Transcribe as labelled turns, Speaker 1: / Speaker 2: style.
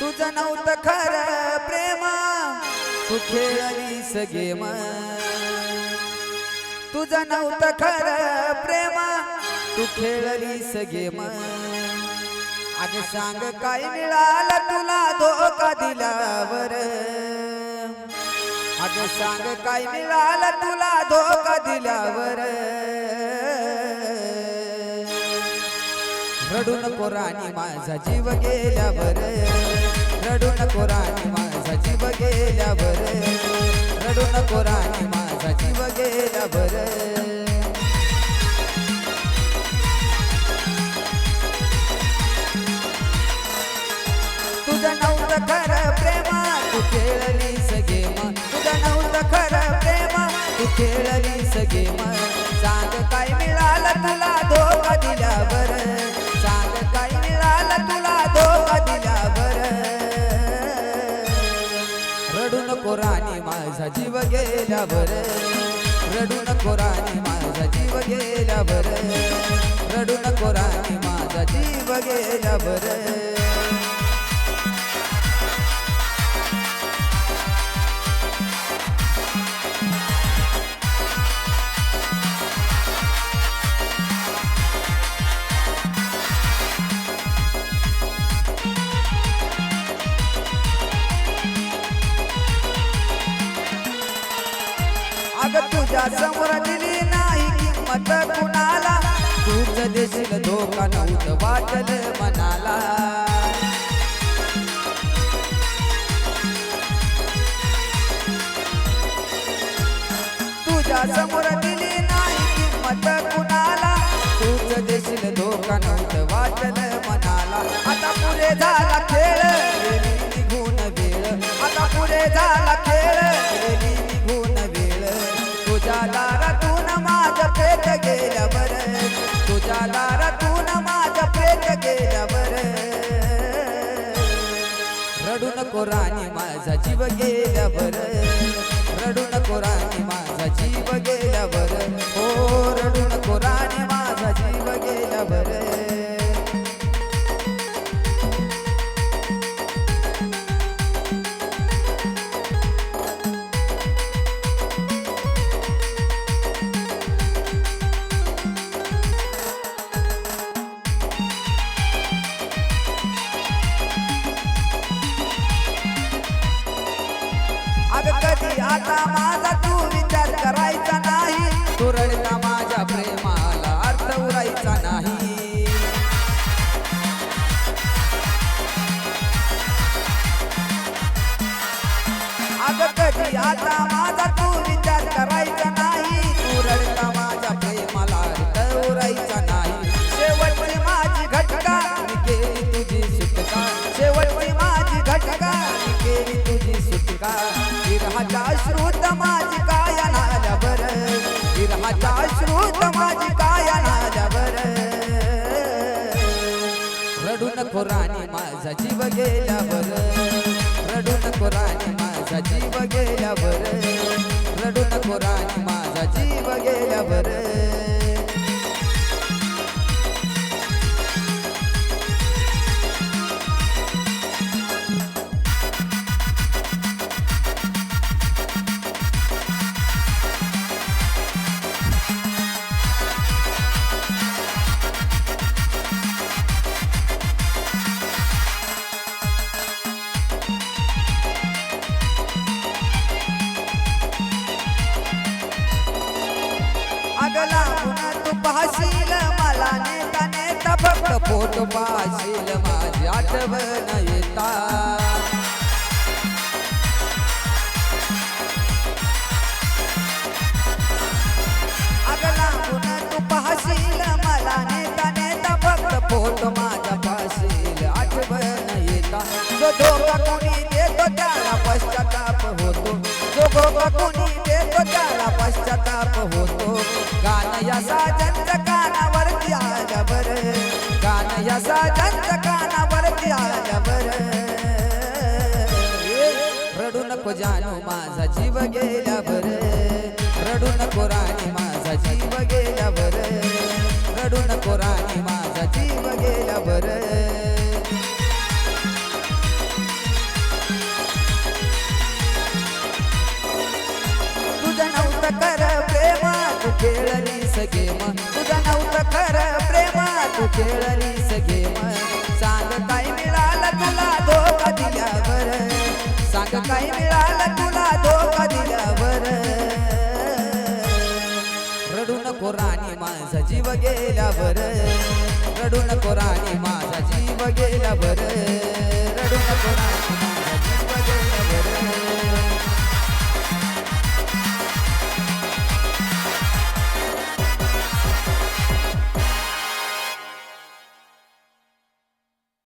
Speaker 1: तुझं नव्हतं खरं प्रेम. तू खेळलीस गेम. तुझं नव्हतं खरं प्रेम. तू खेळलीस गेम. अगे सांग काय मिळालं तुला धोका दिल्यावर. अगे सांग काय मिळालं तुला धोका दिल्यावर. रडून पोराणी माझा जीव गेल्यावर. गेल्यावर तुझं नव्हतं खरं प्रेम तू खेळली सगे मग तुझं नव्हतं खरं प्रेम तू खेळली सगे मग सांग काय मिळालं तुला धोका सांग काय मिळालं तुला धोका दिल्यावर? रडू नको राणी माझा जीव गेल्यावर. रडू नको राणी माझा जीव गेल्यावर. रडू नको राणी माझा जीव बर अग तुझ्या समोर दिली नाही किंमत कुणाला? तूच देशील धोका नव्हतं वाटल मनाला. तुझ्या समोर दिली नाही किंमत कुणाला? तूच देशील धोका नव्हतं वाटल मनाला. आता पुरे झाला खेळ गेली निघून वेळ आता पुरे झाला खेळ दारातून माझं प्रेत गेल्यावर तुझ्या दारातून माझं प्रेत गेल्यावर. रडू नको राणी माझा जीव गेल्यावर. रडू नको राणी माझा जीव गेल्यावर. हो रडू नको राणी माझा जीव गेल्यावर. अग आता माझा तू विचार करायचा नाही. तू रडता माझ्या प्रेमाला अर्थ उरायचा नाही. कधी आता माझा तू विचार करायचा नाही. तू रडता माझ्या प्रेमाला अर्थ उरायचा नाही. शेवटची माझी घटका केली तुझी अश्रुत माझी काया नाल्यावर रडून नको माझा जीव गेल्यावर. रडू नको राणी माझा जीव गेल्यावर. रडू नको राणी माझा जीव गेल्यावर. अगला तू पाहशील मला नेता नेता फक्त फोटो पाहशील माझी आठवण येता. अगला तू पाहशील मला नेता नेता फक्त फोटो माझा पाहशील आठवण येता. जो धोका कोणी देतो त्याला पश्चाताप होतो. जो धोका कोणी देतो त्याला पश्चाताप होतो. साजंत कानावरती आल्यावर. गाणं या साजंत कानावरती आल्यावर. रडू नको जानू माझा जीव गेल्यावर. रडू नको राणी माझा जीव रडू नको राणी माझा जीव सगे म तुझा नव्हतं कर प्रेम तू खेळली सगे म सांग काय मिळालं तुला धोका दिल्यावर? सांग काय मिळालं तुला धोका बर रडू नको राणी माझा जीव गेल्यावर. रडू नको राणी माझा जीव गेल्यावर. रडू नको राणी माझा जीव गेल्यावर.